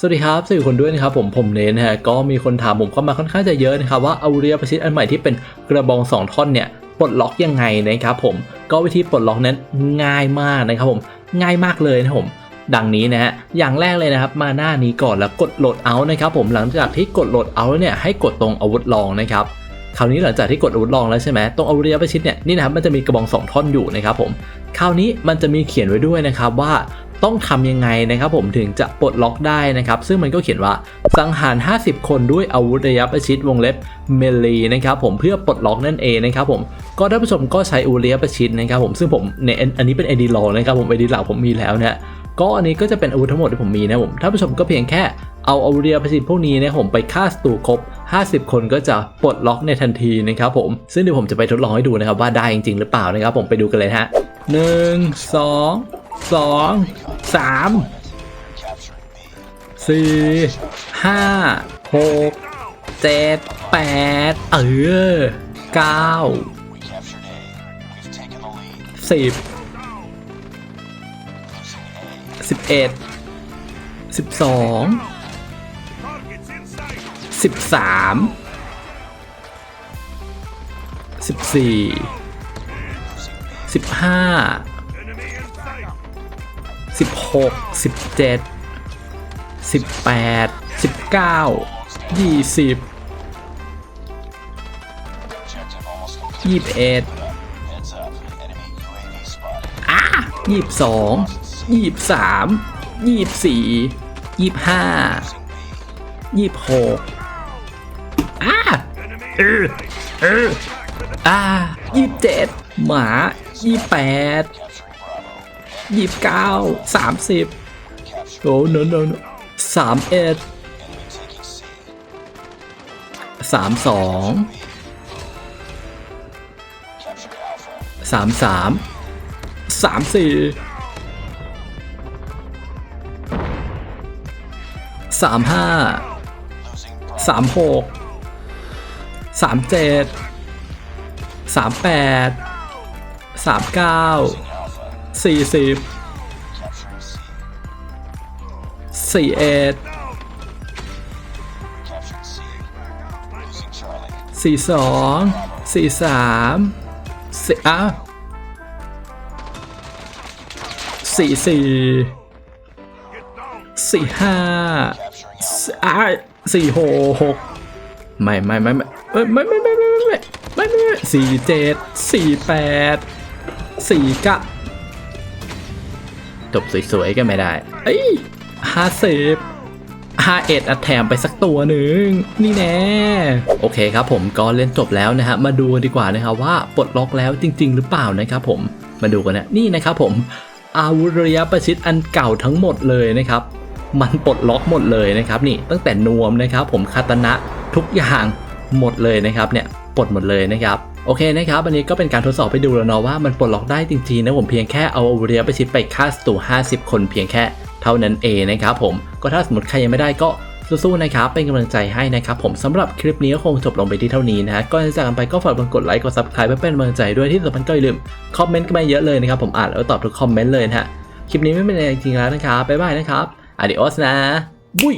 สวัสดีครับสวัสดีคนด้วยนะครับผมผมเนนนะฮะก็มีคนถามผมเข้ามาค่อนข้างจะเยอะนะครับว่าอาวุธเรียประชิดอันใหม่ที่เป็นกระบองสองท่อนเนี่ยปลดล็อกยังไงนะครับผมก็วิธีปลดล็อกนั้นง่ายมากนะครับผมง่ายมากเลยนะผมดังนี้นะฮะอย่างแรกเลยนะครับมาหน้านี้ก่อนแล้วกดโหลดเอานะครับผมหลังจากที่กดโหลดเอาแล้วเนี่ยให้กดตรงอาวุธลองนะครับคราวนี้หลังจากที่กดอาวุธลองแล้วใช่ไหมตรงอาวุธเรียประชิดเนี่ยนี่นะครับมันจะมีกระบองสองท่อนอยู่นะครับผมคราวนี้มันจะมีเขียนไว้ด้วยนะครับว่า ต้องทำยังไงนะครับผมถึงจะปลดล็อกได้นะครับซึ่งมันก็เขียนว่าสังหาร 50 คนด้วยอาวุธระยะประชิดวงเล็บเมลีนะครับผมเพื่อปลดล็อกนั่นเองนะครับผมก็ท่านผู้ชมก็ใช้อาวุธระยะประชิดนะครับผมซึ่งผมในยอันนี้เป็นไอดีลอนะครับผมไอดีหลักผมมีแล้วเนะก็อันนี้ก็จะเป็นอาวุธทั้งหมดที่ผมมีนะผมท่านผู้ชมก็เพียงแค่เอาอาวุธระยะประชิดพวกนี้นะผมไปฆ่าศัตรูครบ 50 คนก็จะปลดล็อกในทันทีนะครับผม ซึ่งเดี๋ยวผมจะไปทดลองให้ดูนะครับว่าได้จริงๆหรือเปล่านะครับผมไปดูกันเลยฮะหนึ่งสอสอง สามสี่ห้าหกเจ็ดแปดเออเก้าสิบสิบเอ็ดสิบสองสิบสามสิบสี่สิบห้า สิบหกสิบเจ็ดสิบแปดสิบเก้ายี่สิบยี่สิบเอ็ดอะยี่สิบสองยี่สิบสามยี่สิบสี่ยี่สิบห้ายี่สิบหกอะเออเอออะยี่สิบเจ็ดหมายี่สิบแปด ยี่สิบเก้าสามสิบโอ้โนโนนสามเอ็ดสามสองสามสามสามสี่สามห้าสามหกสามเจ็ดสามแปดสามเก้า สี่สิบสี่เอ็ดสี่สองสี่สามสี่อะสี่สี่สี่ห้าอะสี่หกหกไม่ไม่ไม่ไม่ไม่ไม่ไม่ไม่ไม่ไม่ไม่ไม่ไม่สี่เจ็ดสี่แปดสี่เก้า จบสวยๆก็ไม่ได้ เอ้ยห้าสิบห้าเอ็ดอัดแถมไปสักตัวหนึ่งนี่แน่โอเคครับผมก็เล่นจบแล้วนะฮะมาดูดีกว่านะครับว่าปลดล็อกแล้วจริง ๆ หรือเปล่านะครับผมมาดูกันนะนี่นะครับผมอาวุธระยะประชิดอันเก่าทั้งหมดเลยนะครับ มันปลดล็อกหมดเลยนะครับนี่ตั้งแต่นวมนะครับ ผมคาตนะทุกอย่างหมดเลยนะครับเนี่ยปลดหมดเลยนะครับ โอเคนะครับอันนี้ก็เป็นการทดสอบให้ดูแล้วเนาะว่ามันปลดล็อกได้จริงๆนะผมเพียงแค่เอาอาวุธระยะปชิดไปฆ่าศัตรู50 คนเพียงแค่เท่านั้นเองนะครับผมก็ถ้าสมมติใครยังไม่ได้ก็สู้ๆนะครับ เป็นกำลังใจให้นะครับ ผมสำหรับคลิปนี้ก็คงจบลงไปที่เท่านี้นะฮะก่อนจากกันไปก็ฝากกดไลค์ กด subscribe เพื่อเป็นกำลังใจด้วยที่สำคัญก็อย่าลืม คอมเมนต์กันมาเยอะเลยนะครับ ผมอ่านแล้วตอบทุกคอมเมนต์เลยนะฮะ คลิปนี้ไม่เป็นอะไรจริงๆแล้วนะครับ บ๊ายบายนะครับ adios นะ บุย